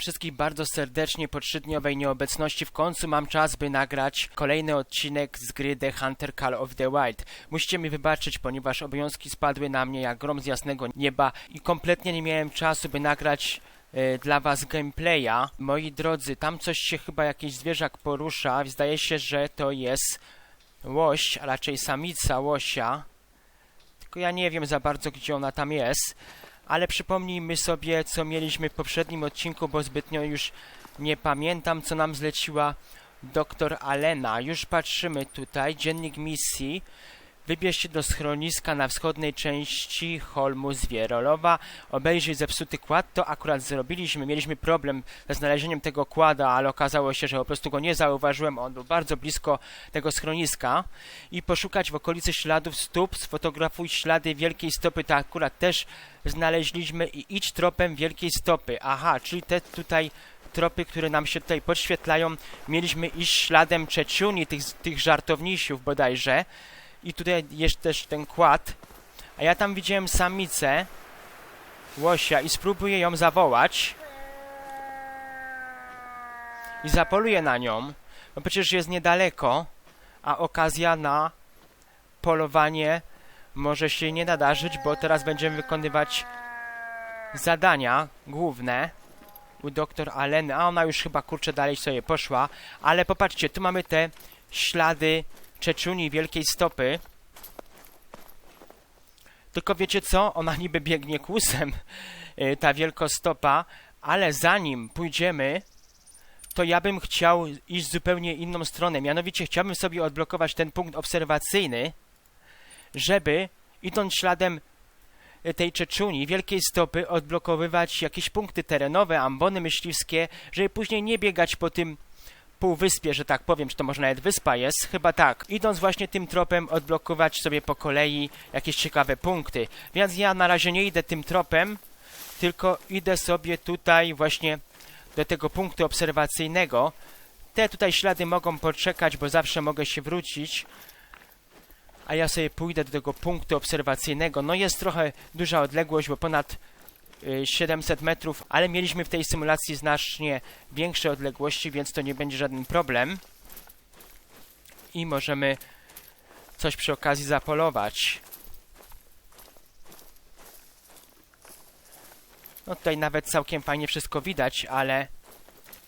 Wszystkich bardzo serdecznie po trzydniowej nieobecności. W końcu mam czas, by nagrać kolejny odcinek z gry The Hunter Call of the Wild. Musicie mi wybaczyć, ponieważ obowiązki spadły na mnie jak grom z jasnego nieba i kompletnie nie miałem czasu, by nagrać e, dla was gameplaya. Moi drodzy, tam coś się chyba jakiś zwierzak porusza. Zdaje się, że to jest łoś, a raczej samica łosia. Tylko ja nie wiem za bardzo, gdzie ona tam jest. Ale przypomnijmy sobie, co mieliśmy w poprzednim odcinku, bo zbytnio już nie pamiętam, co nam zleciła doktor Alena. Już patrzymy tutaj, dziennik misji. Wybierz się do schroniska na wschodniej części Holmu Zwierolowa. Obejrzyj zepsuty kład. To akurat zrobiliśmy. Mieliśmy problem ze znalezieniem tego kłada, ale okazało się, że po prostu go nie zauważyłem. On był bardzo blisko tego schroniska. I poszukać w okolicy śladów stóp. Sfotografuj ślady wielkiej stopy. To akurat też znaleźliśmy. I idź tropem wielkiej stopy. Aha, czyli te tutaj tropy, które nam się tutaj podświetlają, mieliśmy iść śladem Czeciuni, tych, tych żartownisiów bodajże. I tutaj jest też ten kład. A ja tam widziałem samicę łosia i spróbuję ją zawołać. I zapoluję na nią. Bo przecież jest niedaleko, a okazja na polowanie może się nie nadarzyć, bo teraz będziemy wykonywać zadania główne u doktor Aleny, a ona już chyba kurczę dalej sobie poszła, ale popatrzcie, tu mamy te ślady Czeczuni Wielkiej Stopy. Tylko wiecie co? Ona niby biegnie kłusem, y, ta wielkostopa, ale zanim pójdziemy, to ja bym chciał iść zupełnie inną stronę. Mianowicie chciałbym sobie odblokować ten punkt obserwacyjny, żeby idąc śladem y, tej Czeczuni, wielkiej stopy, odblokowywać jakieś punkty terenowe, ambony myśliwskie, żeby później nie biegać po tym półwyspie, że tak powiem, czy to może nawet wyspa jest, chyba tak. Idąc właśnie tym tropem, odblokować sobie po kolei jakieś ciekawe punkty. Więc ja na razie nie idę tym tropem, tylko idę sobie tutaj właśnie do tego punktu obserwacyjnego. Te tutaj ślady mogą poczekać, bo zawsze mogę się wrócić. A ja sobie pójdę do tego punktu obserwacyjnego. No jest trochę duża odległość, bo ponad 700 metrów, ale mieliśmy w tej symulacji znacznie większe odległości, więc to nie będzie żaden problem. I możemy coś przy okazji zapolować. No tutaj nawet całkiem fajnie wszystko widać, ale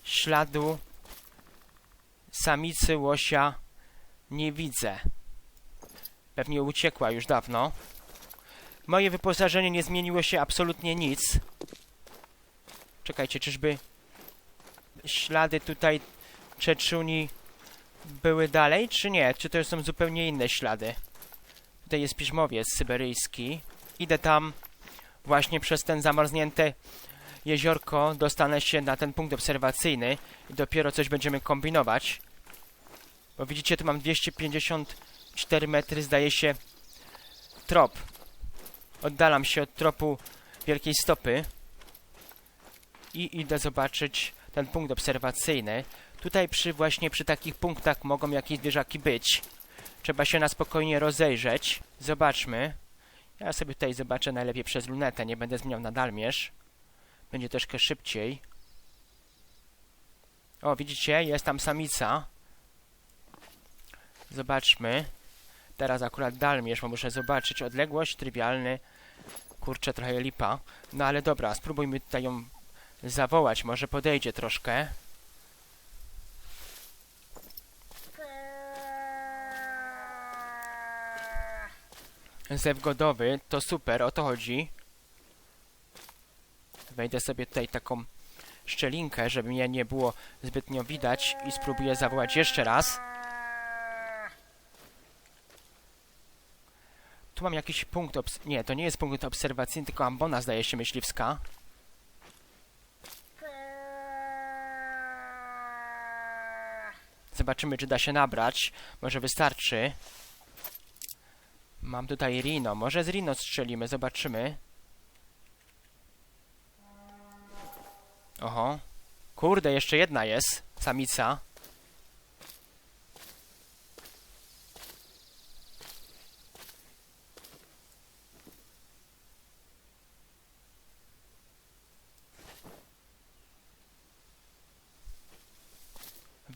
śladu samicy łosia nie widzę. Pewnie uciekła już dawno. Moje wyposażenie nie zmieniło się absolutnie nic. Czekajcie, czyżby ślady tutaj Czeczuni były dalej, czy nie? Czy to są zupełnie inne ślady? Tutaj jest piżmowiec syberyjski. Idę tam właśnie przez ten zamarznięte jeziorko. Dostanę się na ten punkt obserwacyjny i dopiero coś będziemy kombinować. Bo widzicie, tu mam 254 metry, zdaje się, trop. Oddalam się od tropu wielkiej stopy i idę zobaczyć ten punkt obserwacyjny. Tutaj przy właśnie przy takich punktach mogą jakieś zwierzaki być. Trzeba się na spokojnie rozejrzeć. Zobaczmy. Ja sobie tutaj zobaczę najlepiej przez lunetę, nie będę zmieniał na dalmierz. Będzie troszkę szybciej. O, widzicie? Jest tam samica. Zobaczmy. Teraz akurat dalmierz, bo muszę zobaczyć odległość, trywialny. Kurczę, trochę lipa. No ale dobra, spróbujmy tutaj ją zawołać. Może podejdzie troszkę. Zew godowy, to super, o to chodzi. Wejdę sobie tutaj taką szczelinkę, żeby mnie nie było zbytnio widać i spróbuję zawołać jeszcze raz. Tu mam jakiś punkt obs... Nie, to nie jest punkt obserwacyjny, tylko ambona zdaje się myśliwska. Zobaczymy, czy da się nabrać. Może wystarczy. Mam tutaj Rino. Może z Rino strzelimy, zobaczymy. Oho. Kurde, jeszcze jedna jest. Samica.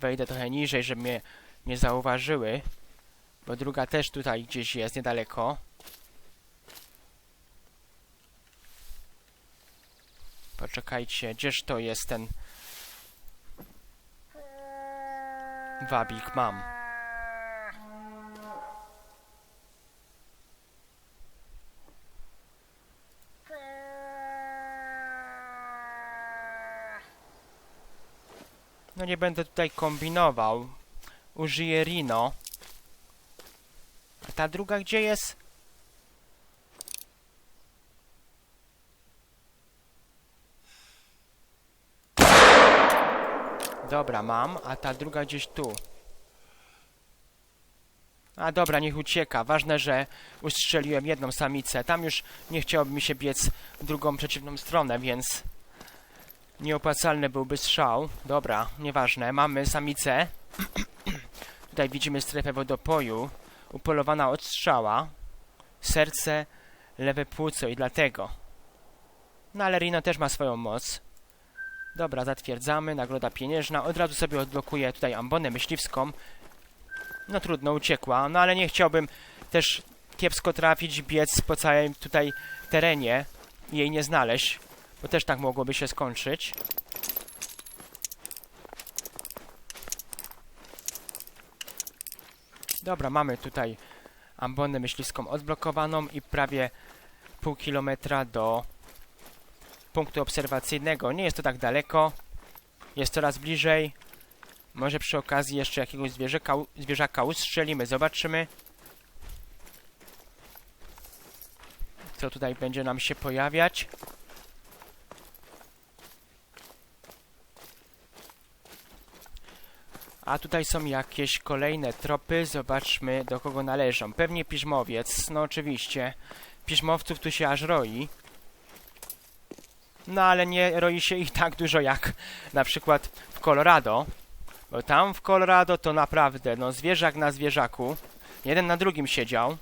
Wejdę trochę niżej, żeby mnie nie zauważyły. Bo druga też tutaj gdzieś jest, niedaleko. Poczekajcie, gdzież to jest ten... Wabik, mam. No nie będę tutaj kombinował. Użyję Rino. A ta druga gdzie jest? Dobra, mam, a ta druga gdzieś tu. A dobra, niech ucieka. Ważne, że ustrzeliłem jedną samicę. Tam już nie chciałoby mi się biec w drugą przeciwną stronę, więc nieopłacalny byłby strzał. Dobra, nieważne. Mamy samicę. Tutaj widzimy strefę wodopoju. Upolowana od strzała. Serce, lewe płuco i dlatego. No ale Rino też ma swoją moc. Dobra, zatwierdzamy. Nagroda pieniężna. Od razu sobie odblokuję tutaj ambonę myśliwską. No trudno, uciekła. No ale nie chciałbym też kiepsko trafić, biec po całym tutaj terenie i jej nie znaleźć. Bo też tak mogłoby się skończyć. Dobra, mamy tutaj ambonę myśliwską odblokowaną i prawie pół kilometra do punktu obserwacyjnego. Nie jest to tak daleko. Jest coraz bliżej. Może przy okazji jeszcze jakiegoś zwierzaka, zwierzaka ustrzelimy. Zobaczymy. Co tutaj będzie nam się pojawiać. A tutaj są jakieś kolejne tropy. Zobaczmy, do kogo należą. Pewnie piżmowiec. No oczywiście. Piżmowców tu się aż roi. No ale nie roi się ich tak dużo jak na przykład w Colorado. Bo tam w Colorado to naprawdę, no zwierzak na zwierzaku. Jeden na drugim siedział.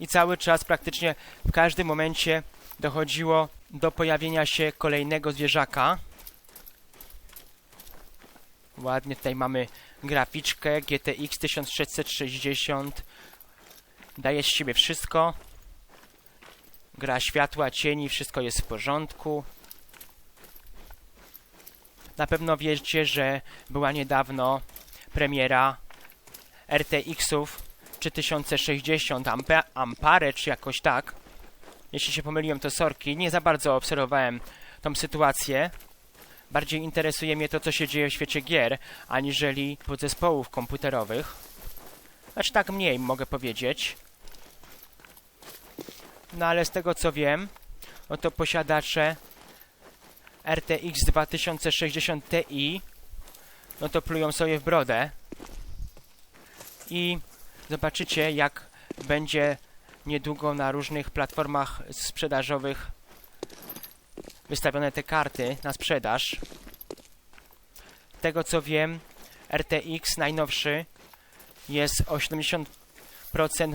I cały czas praktycznie w każdym momencie dochodziło do pojawienia się kolejnego zwierzaka. Ładnie tutaj mamy graficzkę GTX 1660. Daje z siebie wszystko. Gra światła, cieni, wszystko jest w porządku. Na pewno wiecie, że była niedawno premiera RTX-ów 3060 ampe Ampere, czy jakoś tak. Jeśli się pomyliłem, to sorki. Nie za bardzo obserwowałem tą sytuację. Bardziej interesuje mnie to, co się dzieje w świecie gier, aniżeli podzespołów komputerowych. Znaczy tak mniej, mogę powiedzieć. No ale z tego, co wiem, no to posiadacze RTX 2060 Ti no to plują sobie w brodę i zobaczycie jak będzie niedługo na różnych platformach sprzedażowych wystawione te karty na sprzedaż. Tego co wiem, RTX najnowszy jest o 70%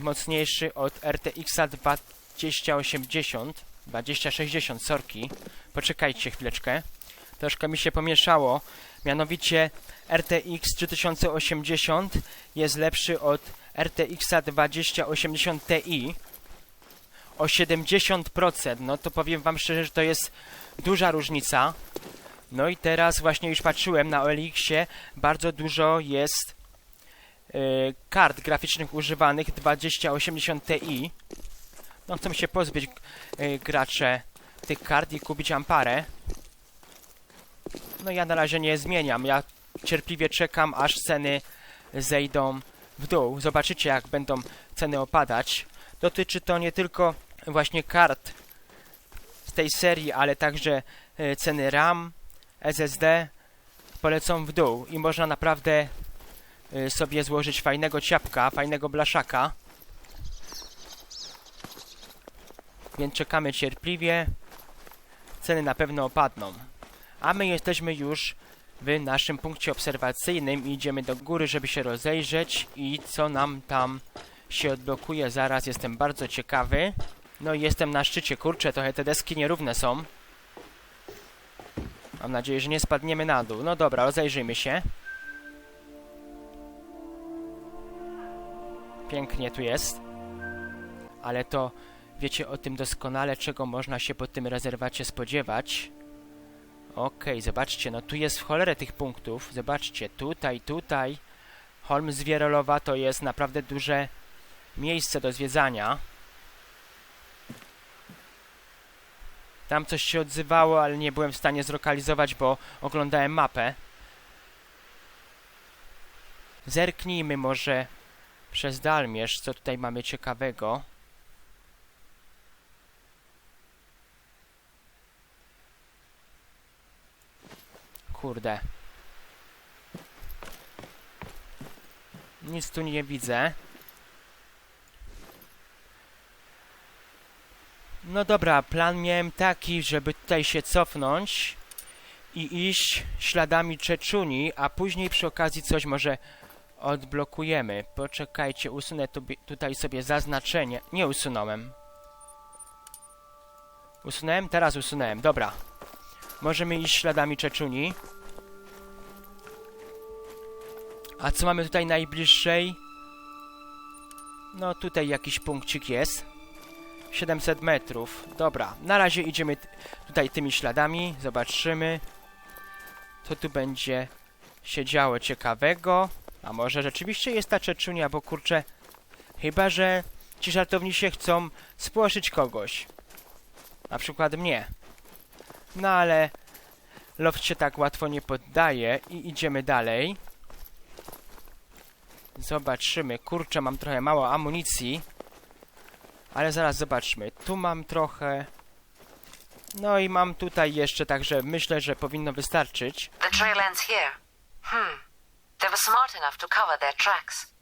mocniejszy od RTX 2080, 2060, sorki. Poczekajcie chwileczkę. Troszkę mi się pomieszało. Mianowicie RTX 3080 jest lepszy od RTX 2080 Ti o 70%. No to powiem wam szczerze, że to jest duża różnica. No i teraz właśnie już patrzyłem na OLX-ie, bardzo dużo jest yy, kart graficznych używanych 2080 Ti. No chcą się pozbyć yy, gracze tych kart i kupić amparę. No ja na razie nie zmieniam. Ja cierpliwie czekam, aż ceny zejdą w dół. Zobaczycie, jak będą ceny opadać. Dotyczy to nie tylko właśnie kart z tej serii, ale także e, ceny RAM, SSD polecą w dół i można naprawdę e, sobie złożyć fajnego ciapka, fajnego blaszaka. Więc czekamy cierpliwie. Ceny na pewno opadną. A my jesteśmy już w naszym punkcie obserwacyjnym i idziemy do góry, żeby się rozejrzeć i co nam tam się odblokuje. Zaraz jestem bardzo ciekawy. No i jestem na szczycie, kurczę, trochę te deski nierówne są. Mam nadzieję, że nie spadniemy na dół. No dobra, rozejrzyjmy się. Pięknie tu jest. Ale to wiecie o tym doskonale, czego można się po tym rezerwacie spodziewać. Okej, okay, zobaczcie, no tu jest w cholerę tych punktów. Zobaczcie, tutaj, tutaj. Holm Zwierolowa to jest naprawdę duże miejsce do zwiedzania. Tam coś się odzywało, ale nie byłem w stanie zlokalizować, bo oglądałem mapę. Zerknijmy może przez Dalmierz, co tutaj mamy ciekawego. Kurde. Nic tu nie widzę. No dobra, plan miałem taki, żeby tutaj się cofnąć i iść śladami Czeczuni, a później przy okazji coś może odblokujemy. Poczekajcie, usunę tu, tutaj sobie zaznaczenie. Nie usunąłem. Usunąłem? Teraz usunąłem. Dobra. Możemy iść śladami Czeczuni. A co mamy tutaj najbliższej? No tutaj jakiś punkcik jest. 700 metrów. Dobra, na razie idziemy tutaj tymi śladami. Zobaczymy, co tu będzie się działo ciekawego. A może rzeczywiście jest ta Czeczunia, bo kurczę, chyba, że ci żartownicy chcą spłoszyć kogoś. Na przykład mnie. No ale Loft się tak łatwo nie poddaje i idziemy dalej. Zobaczymy. Kurczę, mam trochę mało amunicji. Ale zaraz zobaczmy. Tu mam trochę... No i mam tutaj jeszcze, także myślę, że powinno wystarczyć. The trail ends here. Hmm. They were smart enough to cover their tracks.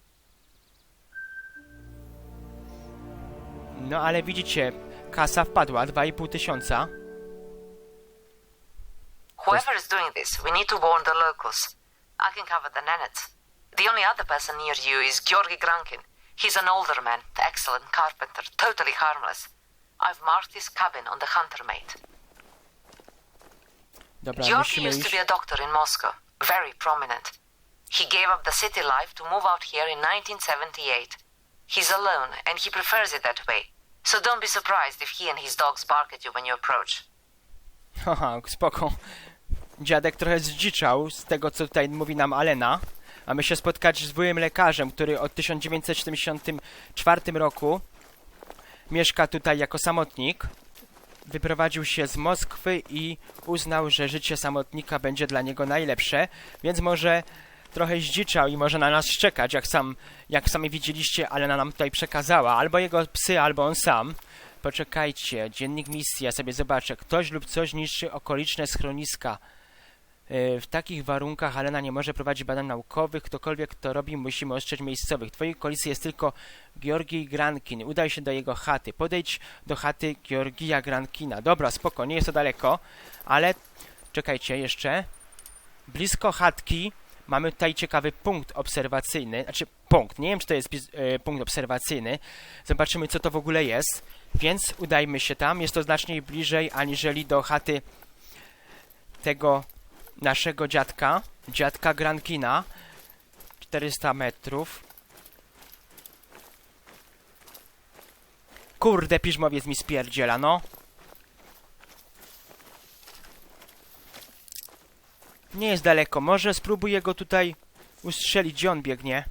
No ale widzicie, kasa wpadła, 2,5 tysiąca. Whoever is doing this, we need to warn the locals. I can cover the Nenets. The only other person near you is Georgi Grankin. He's an older man, excellent carpenter, totally harmless. I've marked his cabin on the Hunter Mate. Dobra, Georgi used to be a doctor in Moscow, very prominent. He gave up the city life to move out here in 1978. He's alone, and he prefers it that way. So don't be surprised if he and his dogs bark at you when you approach. Haha, spoko. Dziadek trochę zdziczał z tego, co tutaj mówi nam Alena. Mamy się spotkać z byłym lekarzem, który od 1974 roku mieszka tutaj jako samotnik. Wyprowadził się z Moskwy i uznał, że życie samotnika będzie dla niego najlepsze, więc może trochę zdziczał i może na nas szczekać, jak sam, jak sami widzieliście, Alena nam tutaj przekazała, albo jego psy, albo on sam. Poczekajcie, dziennik misji, ja sobie zobaczę. Ktoś lub coś niszczy okoliczne schroniska. Yy, W takich warunkach Alena nie może prowadzić badań naukowych. Ktokolwiek to robi, musimy ostrzec miejscowych. W twojej okolicy jest tylko Georgij Grankin. Udaj się do jego chaty. Podejdź do chaty Georgija Grankina. Dobra, spoko, nie jest to daleko, ale czekajcie jeszcze. Blisko chatki mamy tutaj ciekawy punkt obserwacyjny. Znaczy, punkt. Nie wiem, czy to jest yy, punkt obserwacyjny. Zobaczymy, co to w ogóle jest. Więc udajmy się tam. Jest to znacznie bliżej aniżeli do chaty tego naszego dziadka, dziadka Grankina. 400 metrów. Kurde, piżmowiec mi spierdziela, no. Nie jest daleko. Może spróbuję go tutaj ustrzelić, gdzie on biegnie.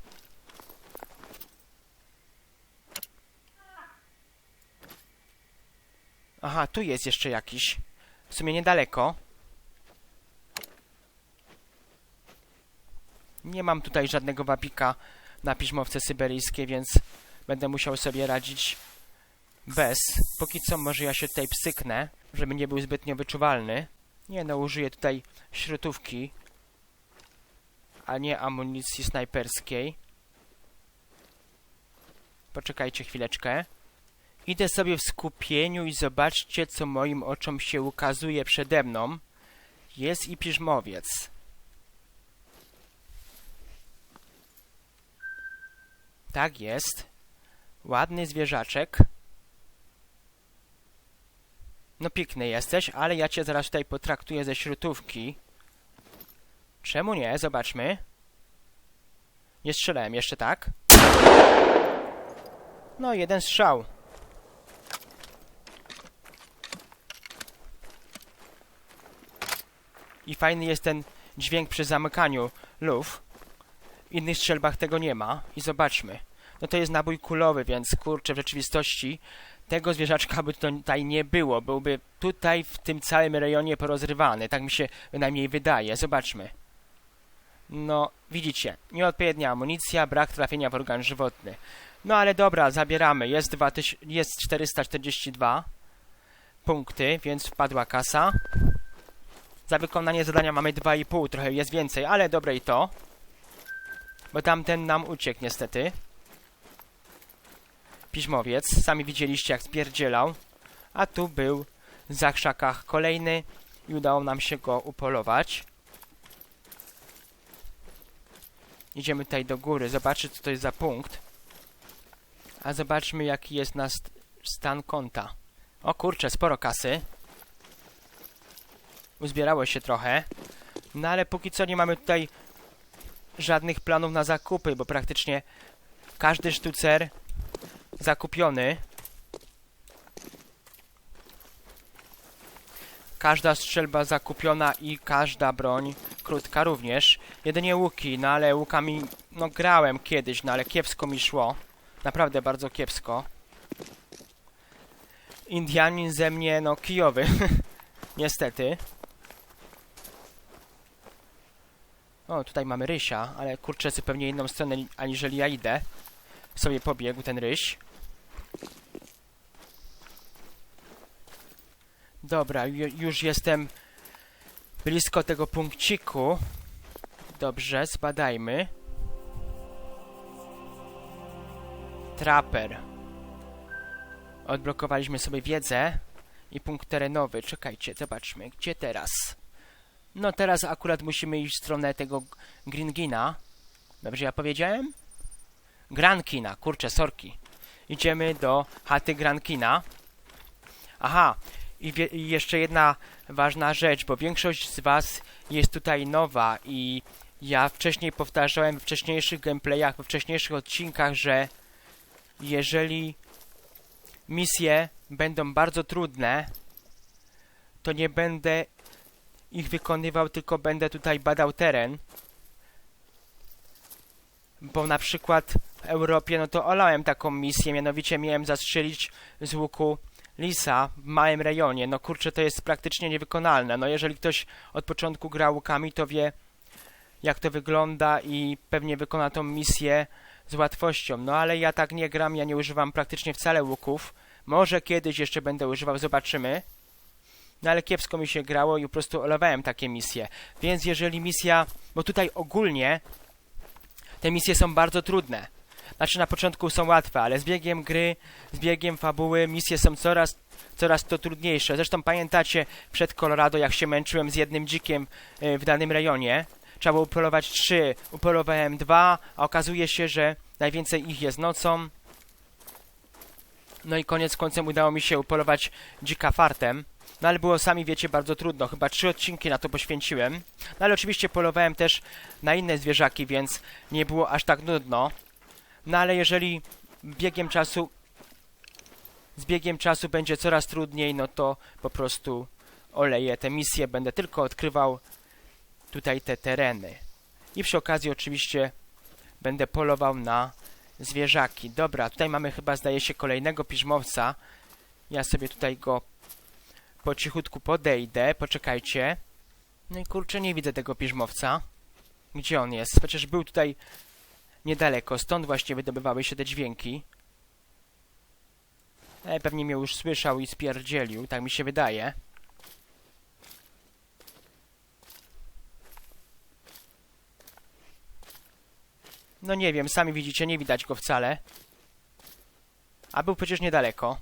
Aha, tu jest jeszcze jakiś. W sumie niedaleko. Nie mam tutaj żadnego wapika na piżmowce syberyjskie, więc będę musiał sobie radzić bez. Póki co może ja się tutaj psyknę, żeby nie był zbytnio wyczuwalny. Nie no, użyję tutaj śrutówki, a nie amunicji snajperskiej. Poczekajcie chwileczkę. Idę sobie w skupieniu i zobaczcie, co moim oczom się ukazuje przede mną. Jest i piżmowiec. Tak jest. Ładny zwierzaczek. No piękny jesteś, ale ja cię zaraz tutaj potraktuję ze śrutówki. Czemu nie? Zobaczmy. Nie strzelałem jeszcze, tak? No, jeden strzał. I fajny jest ten dźwięk przy zamykaniu luf. Innych strzelbach tego nie ma. I zobaczmy. No to jest nabój kulowy, więc kurczę, w rzeczywistości tego zwierzaczka by tutaj nie było. Byłby tutaj w tym całym rejonie porozrywany. Tak mi się bynajmniej wydaje. Zobaczmy. No, widzicie, nieodpowiednia amunicja, brak trafienia w organ żywotny. No ale dobra, zabieramy. Jest, 2000, jest 442 punkty, więc wpadła kasa. Za wykonanie zadania mamy 2,5, trochę jest więcej, ale dobre i to. Bo tamten nam uciekł niestety. Piżmowiec, sami widzieliście jak spierdzielał. A tu był za krzakach kolejny i udało nam się go upolować. Idziemy tutaj do góry, zobaczyć co to jest za punkt. A zobaczmy jaki jest nasz stan konta. O kurczę, sporo kasy. Uzbierało się trochę. No ale póki co nie mamy tutaj żadnych planów na zakupy, bo praktycznie każdy sztucer zakupiony. Każda strzelba zakupiona i każda broń krótka również. Jedynie łuki, no ale łukami no grałem kiedyś, no ale kiepsko mi szło. Naprawdę bardzo kiepsko. Indianin ze mnie, no kijowy. Niestety. O, tutaj mamy rysia, ale kurczę zupełnie inną stronę aniżeli ja idę. Sobie pobiegł ten ryś. Dobra, ju- już jestem blisko tego punkciku. Dobrze, zbadajmy. Trapper. Odblokowaliśmy sobie wiedzę i punkt terenowy. Czekajcie, zobaczmy, gdzie teraz? No teraz akurat musimy iść w stronę tego Gringina. Dobrze ja powiedziałem? Grankina, kurczę, sorki. Idziemy do chaty Grankina. Aha, i, i jeszcze jedna ważna rzecz, bo większość z Was jest tutaj nowa i ja wcześniej powtarzałem w wcześniejszych gameplayach, we wcześniejszych odcinkach, że jeżeli misje będą bardzo trudne, to nie będę ich wykonywał, tylko będę tutaj badał teren. Bo na przykład w Europie, no to olałem taką misję, mianowicie miałem zastrzelić z łuku lisa w małym rejonie. No kurczę, to jest praktycznie niewykonalne. No jeżeli ktoś od początku gra łukami, to wie jak to wygląda i pewnie wykona tą misję z łatwością. No ale ja tak nie gram, ja nie używam praktycznie wcale łuków. Może kiedyś jeszcze będę używał, zobaczymy. No ale kiepsko mi się grało i po prostu olewałem takie misje. Więc jeżeli misja, bo tutaj ogólnie te misje są bardzo trudne. Znaczy na początku są łatwe, ale z biegiem gry, z biegiem fabuły misje są coraz, coraz to trudniejsze. Zresztą pamiętacie przed Colorado, jak się męczyłem z jednym dzikiem y, w danym rejonie. Trzeba było upolować trzy, upolowałem dwa, a okazuje się, że najwięcej ich jest nocą. No i koniec końcem udało mi się upolować dzika fartem. No ale było, sami wiecie, bardzo trudno. Chyba trzy odcinki na to poświęciłem. No ale oczywiście polowałem też na inne zwierzaki, więc nie było aż tak nudno. No ale jeżeli biegiem czasu z biegiem czasu będzie coraz trudniej, no to po prostu oleję te misje, będę tylko odkrywał tutaj te tereny. I przy okazji oczywiście będę polował na zwierzaki. Dobra, tutaj mamy chyba zdaje się kolejnego piżmowca. Ja sobie tutaj go po cichutku podejdę, poczekajcie. No i kurczę, nie widzę tego piżmowca. Gdzie on jest? Chociaż był tutaj niedaleko, stąd właśnie wydobywały się te dźwięki. E, pewnie mnie już słyszał i spierdzielił, tak mi się wydaje. No nie wiem, sami widzicie, nie widać go wcale. A był przecież niedaleko.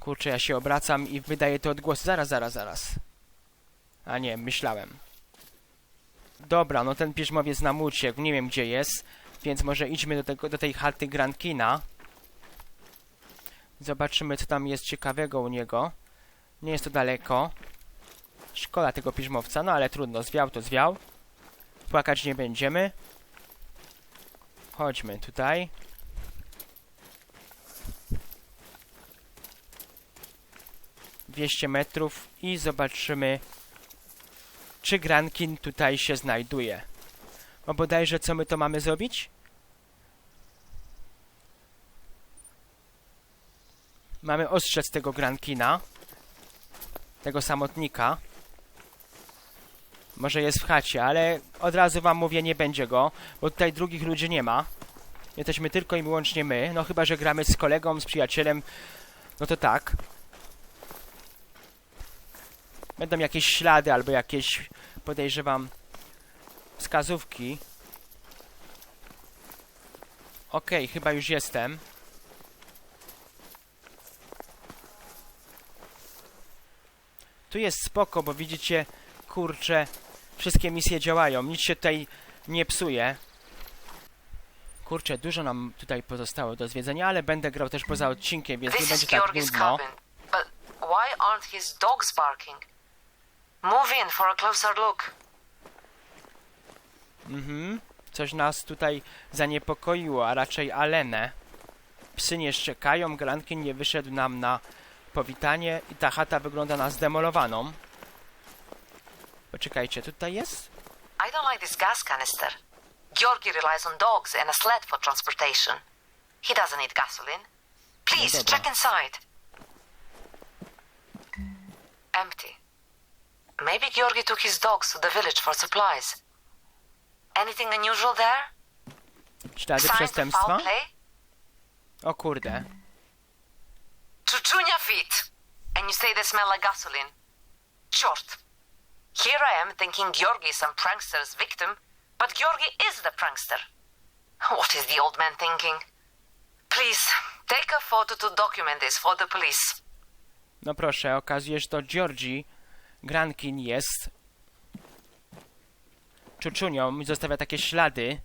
Kurczę, ja się obracam i wydaję to odgłos. Zaraz, zaraz, zaraz. A nie, myślałem. Dobra, no ten piżmowiec nam uciekł, nie wiem gdzie jest, więc może idźmy do, tego, do tej chaty Grankina. Zobaczymy, co tam jest ciekawego u niego. Nie jest to daleko. Szkoda tego piżmowca, no ale trudno, zwiał to zwiał. Płakać nie będziemy. Chodźmy tutaj. Dwieście metrów i zobaczymy, czy Grankin tutaj się znajduje. O bodajże co my to mamy zrobić? Mamy ostrzec tego Grankina. Tego samotnika. Może jest w chacie, ale od razu wam mówię, nie będzie go, bo tutaj drugich ludzi nie ma. Jesteśmy tylko i wyłącznie my, no chyba, że gramy z kolegą, z przyjacielem, no to tak. Będą jakieś ślady albo jakieś, podejrzewam, wskazówki. Okej, chyba już jestem. Tu jest spoko, bo widzicie, kurczę, wszystkie misje działają, nic się tutaj nie psuje. Kurczę, dużo nam tutaj pozostało do zwiedzenia, ale będę grał też poza odcinkiem, więc nie This będzie is tak nudno. But why aren't his dogs barking? Move in for a closer look. Mhm. Coś nas tutaj zaniepokoiło, a raczej Alenę. Psy nie szczekają, Grankin nie wyszedł nam na powitanie i ta chata wygląda na zdemolowaną. Poczekajcie, tutaj jest? I don't like this gas canister. Georgi relies on dogs and a sled for transportation. He doesn't need gasoline. Please, dobra. check inside. Empty. Maybe Georgi took his dogs to the village for supplies. Anything unusual there? Ślady przestępstwa? foul play? O kurde. Chuchunya feet. And you say they smell like gasoline. Short. Here I am thinking Georgi is some prankster's victim, but Georgi is the prankster. What is the old man thinking? Please, take a photo to document this for the police. No proszę, okazuje się, to Georgi Grankin jest czuczunią i zostawia takie ślady.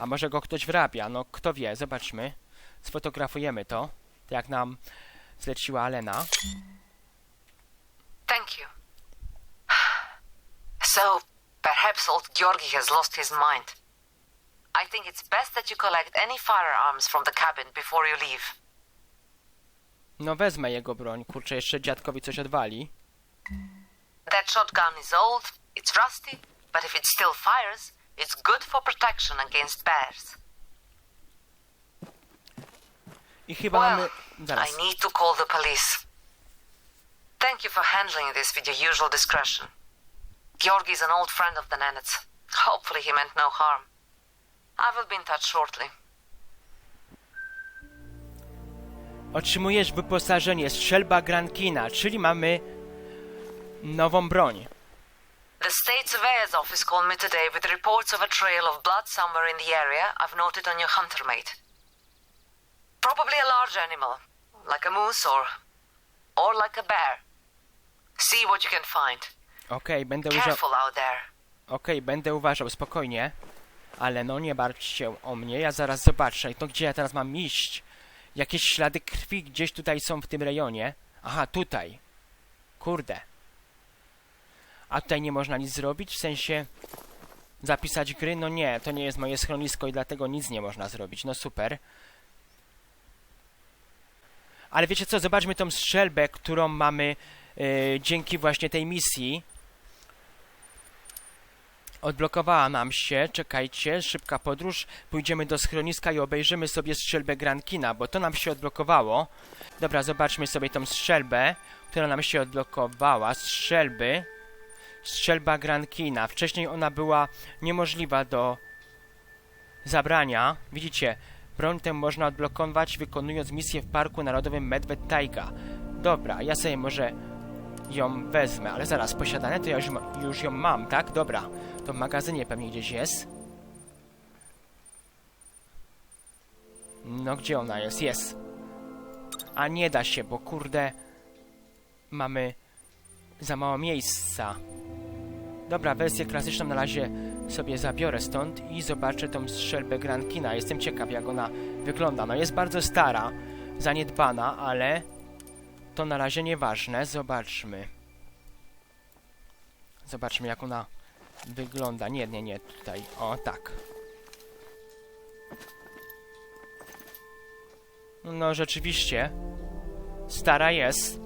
A może go ktoś wrabia? No kto wie, zobaczmy. Sfotografujemy to, tak jak nam zleciła Alena. Thank you. So, perhaps old Georgi has lost his mind. I think it's best that you collect any firearms from the cabin before you leave. No wezmę jego broń, kurczę, jeszcze dziadkowi coś odwali. That shotgun is old, it's rusty, but if it still fires, it's good for protection against bears. I chyba Well, mamy... Zaraz. I need to call the police. Thank you for handling this with your usual discretion. Georgi is an old friend of the Nenets. Hopefully he meant no harm. I will be in touch shortly. Otrzymujesz wyposażenie strzelba Grankina, czyli mamy nową broń. The state surveyor's office called me today with reports of a trail of blood somewhere in the area I've noted on your hunter mate. Probably a large animal, like a moose or or like a bear. See what you can find. Okej, będę uważał... Okej, będę uważał, spokojnie. Ale no, nie martw się o mnie, ja zaraz zobaczę. No gdzie ja teraz mam iść? Jakieś ślady krwi gdzieś tutaj są w tym rejonie. Aha, tutaj. Kurde. A tutaj nie można nic zrobić? W sensie... Zapisać gry? No nie, to nie jest moje schronisko i dlatego nic nie można zrobić. No super. Ale wiecie co, zobaczmy tą strzelbę, którą mamy e, dzięki właśnie tej misji. Odblokowała nam się, czekajcie, szybka podróż, pójdziemy do schroniska i obejrzymy sobie strzelbę Grankina, bo to nam się odblokowało. Dobra, zobaczmy sobie tą strzelbę, która nam się odblokowała, strzelby. Strzelba Grankina, wcześniej ona była niemożliwa do zabrania. Widzicie, broń tę można odblokować wykonując misję w Parku Narodowym Medved Taiga. Dobra, ja sobie może ją wezmę, ale zaraz, posiadane to ja już, już ją mam, tak? Dobra, to w magazynie pewnie gdzieś jest. No, gdzie ona jest? Jest. A nie da się, bo kurde, mamy za mało miejsca. Dobra, wersję klasyczną na razie sobie zabiorę stąd i zobaczę tą strzelbę Grankina. Jestem ciekaw, jak ona wygląda. No, jest bardzo stara, zaniedbana, ale to na razie nieważne. Zobaczmy. Zobaczmy jak ona wygląda. Nie, nie, nie, tutaj. O, tak. No, rzeczywiście. Stara jest.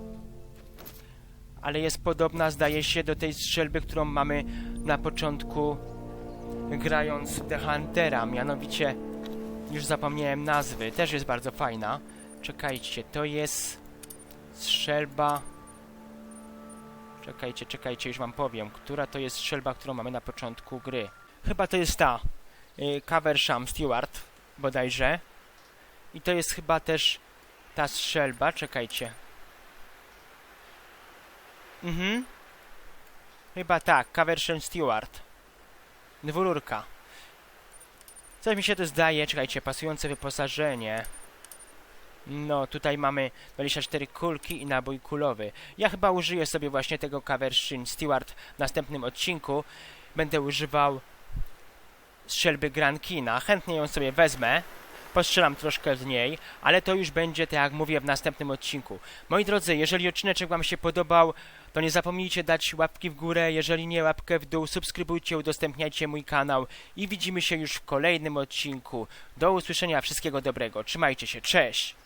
Ale jest podobna, zdaje się, do tej strzelby, którą mamy na początku grając The Huntera. Mianowicie, już zapomniałem nazwy. Też jest bardzo fajna. Czekajcie, to jest strzelba... Czekajcie, czekajcie, już wam powiem. Która to jest strzelba, którą mamy na początku gry? Chyba to jest ta. Y, Caversham Stewart, bodajże. I to jest chyba też ta strzelba. Czekajcie. Mhm. Chyba tak, Caversham Stewart. Dwururka. Coś mi się to zdaje, czekajcie, pasujące wyposażenie. No, tutaj mamy 24 kulki i nabój kulowy. Ja chyba użyję sobie właśnie tego Caversham Stewart w następnym odcinku. Będę używał strzelby Grankina. Chętnie ją sobie wezmę. Postrzelam troszkę z niej, ale to już będzie, tak jak mówię, w następnym odcinku. Moi drodzy, jeżeli odcineczek Wam się podobał, to nie zapomnijcie dać łapki w górę, jeżeli nie łapkę w dół, subskrybujcie, udostępniajcie mój kanał i widzimy się już w kolejnym odcinku. Do usłyszenia, wszystkiego dobrego, trzymajcie się, cześć!